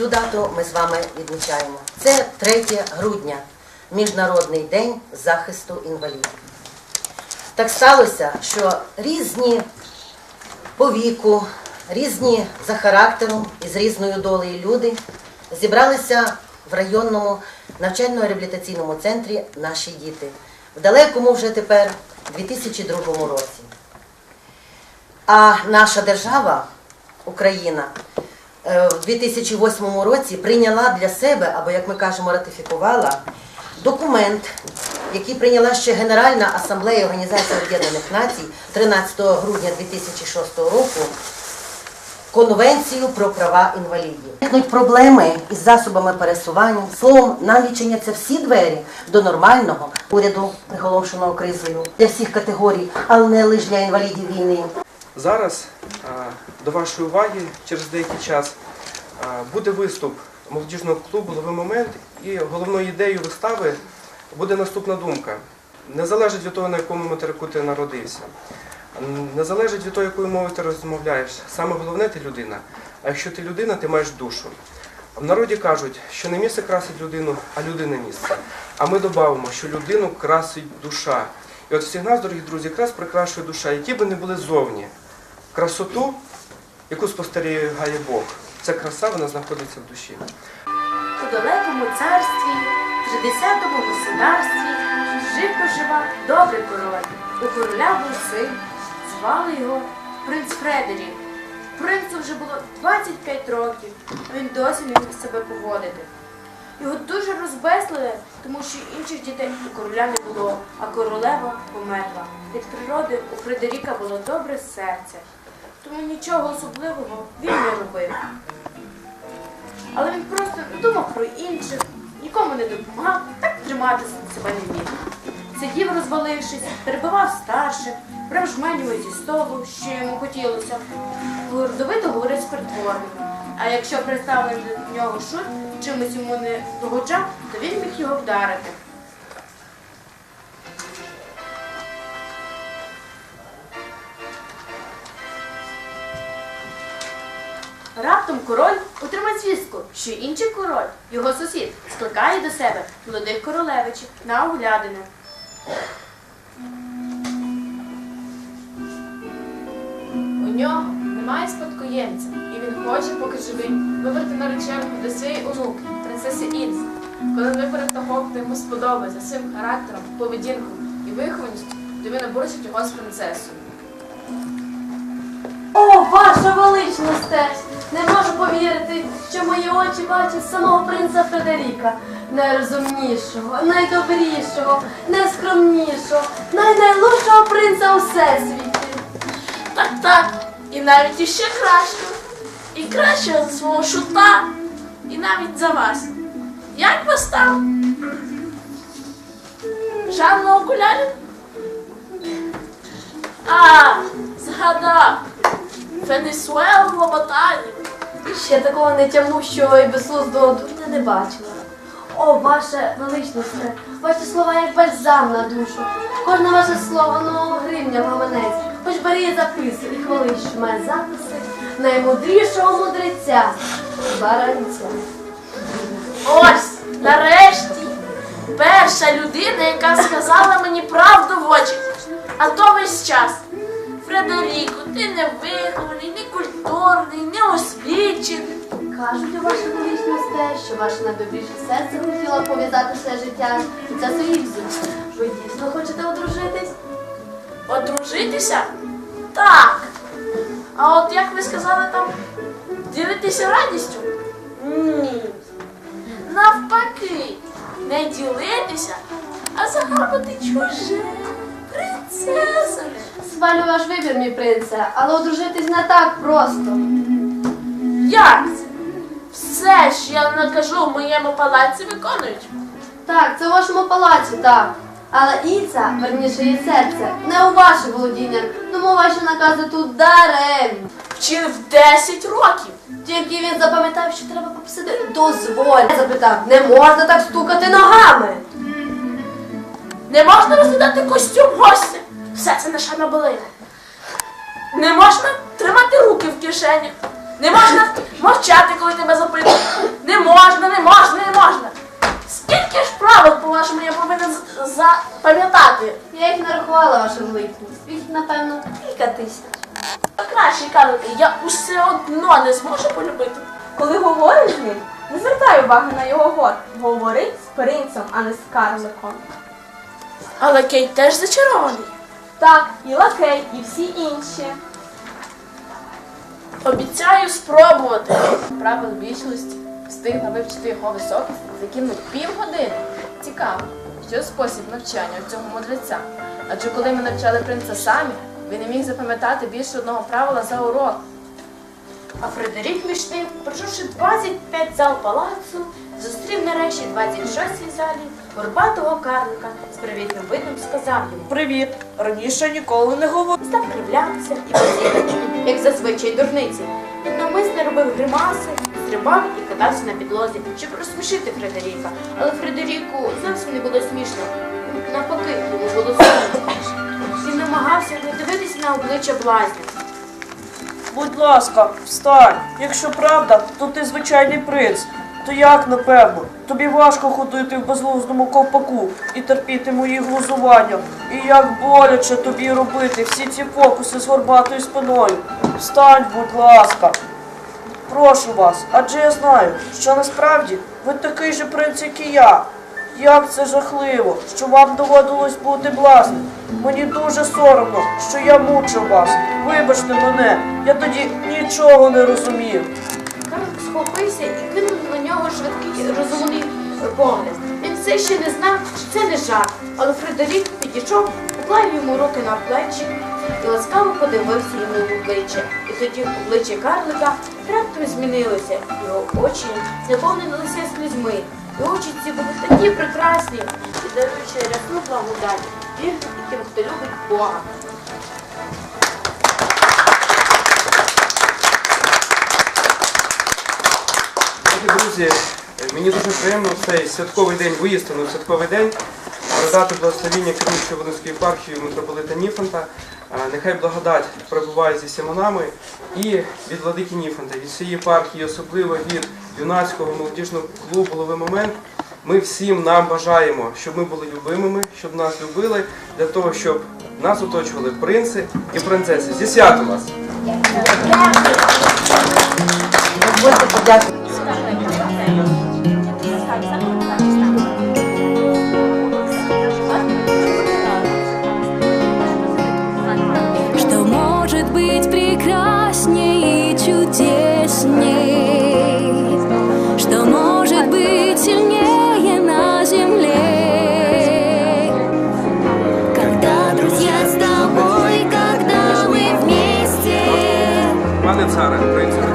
Цю дату ми з вами відмічаємо. Це 3 грудня, Міжнародний день захисту інвалідів. Так сталося, що різні по віку, різні за характером і з різною долею люди зібралися в районному навчально-реабілітаційному центрі наші діти в далекому вже тепер 2002 році. А наша держава, Україна, в 2008 році прийняла для себе, або як ми кажемо, ратифікувала документ, який прийняла ще Генеральна асамблея Організації Об'єднаних Націй 13 грудня 2006 року. Конвенцію про права інвалідів. Виникнуть проблеми із засобами пересування. Словом, нам відчиняться всі двері до нормального уряду, приголомшеного кризою для всіх категорій, але не лише для інвалідів війни. Зараз до вашої уваги через деякий час буде виступ молодіжного клубу Лови момент і головною ідеєю вистави буде наступна думка. Не залежить від того, на якому материку ти народився. Не залежить від того, якою мовою ти розмовляєш. Саме головне ти людина. А якщо ти людина, ти маєш душу. В народі кажуть, що не місце красить людину, а людина місце. А ми додамо, що людину красить душа. І от всіх нас, дорогі друзі, якраз прикрашує душа, які би не були зовні. Красоту, яку спостерігає Бог. Ця краса вона знаходиться в душі. У далекому царстві, в тридесятому государстві, жив поживав добрий король. У короля був син, звали його принц Фредерік. Принцу вже було 25 років, а він досі не міг себе поводити. Його дуже розбеслили, тому що інших дітей у короля не було, а королева померла. Від природи у Фредеріка було добре серце, тому нічого особливого він не робив. Але він просто не думав про інших, нікому не допомагав, так триматися себе не міг. Сидів, розвалившись, перебивав старших, брав жменю зі столу, що йому хотілося. Гордовито говорив з притворними. А якщо представлений до нього шут чимось йому не догоджав, то він міг його вдарити. Раптом король отримає звістку, що інший король, його сусід, скликає до себе молодих королевичів на оглядини. У нього немає спадкоємця, і він хоче, поки живий, вибрати нареченого для своєї онуки, принцеси Інз. Коли вибере того, хто йому сподобається своїм характером, поведінкою і вихованістю, то він обручить його з принцесою. О, ваша величність! Не можу повірити, що мої очі бачать самого принца Фредеріка, найрозумнішого, найдобрішого, найскромнішого, найнайлучшого принца у всесвіті. Так, так, і навіть іще кращого. І кращого за свого шута, і навіть за вас. Як вас там? Жанна окулярів? А, згадав. Венесуелу баталію. Ще такого нетямущого і безслуздого дурня не бачила. О, ваше величність, ваші слова як бальзам на душу. Кожне ваше слово, ну гривня в гаманець. Хоч бери і записуй, і хвали, що має записи наймудрішого мудреця, баранця. Ось, нарешті, перша людина, яка сказала мені правду в очі. А то весь час. Фредеріко, ти не вихований, не культурний, не освічений. Кажуть у вашу величність те, що ваше найдобріше серце хотіло пов'язати все життя за союзом. Ви дійсно хочете одружитись? Одружитися? Так. А от як ви сказали там, ділитися радістю? Ні. Навпаки, не ділитися, а загарбати чуже. Принцеса. Свалю ваш вибір, мій принце, але одружитись не так просто. Як це? Все, що я накажу в моєму палаці, виконують. Так, це у вашому палаці, так. Але Іца, верніше її серце, не у ваше володіння, тому ваші накази тут даремні. Вчинив 10 років. Тільки він запам'ятав, що треба попсити дозволь. Запитав, не можна так стукати ногами. Не можна розглядати костюм гостя. Все це наша наболина. Не можна тримати руки в кишенях. Не можна мовчати, коли тебе запитують. Не можна, не можна, не можна. Скільки ж правил по вашому я запам'ятати. Я їх нарахувала вашу липку. Їх, напевно, кілька тисяч. Краще кавики, я усе одно не зможу полюбити. Коли говориш з ним, не звертай уваги на його гор. Говори з принцем, а не з карликом. А лакей теж зачарований. Так, і лакей, і всі інші. Обіцяю спробувати. Правил більшості встигла вивчити його високість за півгодини. Цікаво що спосіб навчання у цього мудреця. Адже коли ми навчали принца самі, він не міг запам'ятати більше одного правила за урок. А Фредерік між тим, пройшовши 25 зал палацу, зустрів нарешті 26-й залі горбатого карлика з привітним видом сказав йому. Привіт! Раніше ніколи не говорив. Став кривлятися і посідати, як зазвичай дурниці. Він навмисне робив гримаси, стрибав і катався на підлозі, щоб розсмішити Фредеріка. Але Фредеріку зовсім не було смішно. Навпаки, йому було сумно. Він намагався не дивитися на обличчя блазня. Будь ласка, встань. Якщо правда, то ти звичайний принц. То як, напевно, тобі важко ходити в безглуздому ковпаку і терпіти мої глузування. І як боляче тобі робити всі ці фокуси з горбатою спиною. Встань, будь ласка. Прошу вас, адже я знаю, що насправді ви такий же принц, як і я. Як це жахливо, що вам доводилось бути блазним. Мені дуже соромно, що я мучив вас. Вибачте мене, я тоді нічого не розумів. Карлик схопився і кинув на нього швидкий розумний погляд. Він все ще не знав, що це не жарт, але Фредерік підійшов, поклав йому руки на плечі і ласкаво подивився йому в обличчя. І тоді обличчя карлика раптом змінилося, його очі наповнилися слізьми. І очі ці були такі прекрасні і даруючи рясну благодать, вірно і тим, хто любить Бога. Друзі, мені дуже приємно в цей святковий день, воістину святковий день, передати благословіння керуючої Волинської єпархії митрополита Ніфанта. Нехай благодать перебуває зі всіма нами і від владики Ніфанта, від всієї єпархії, особливо від юнацького молодіжного клубу «Лови момент». Ми всім нам бажаємо, щоб ми були любимими, щоб нас любили, для того, щоб нас оточували принци і принцеси. Зі святом вас! Дозвольте тобой,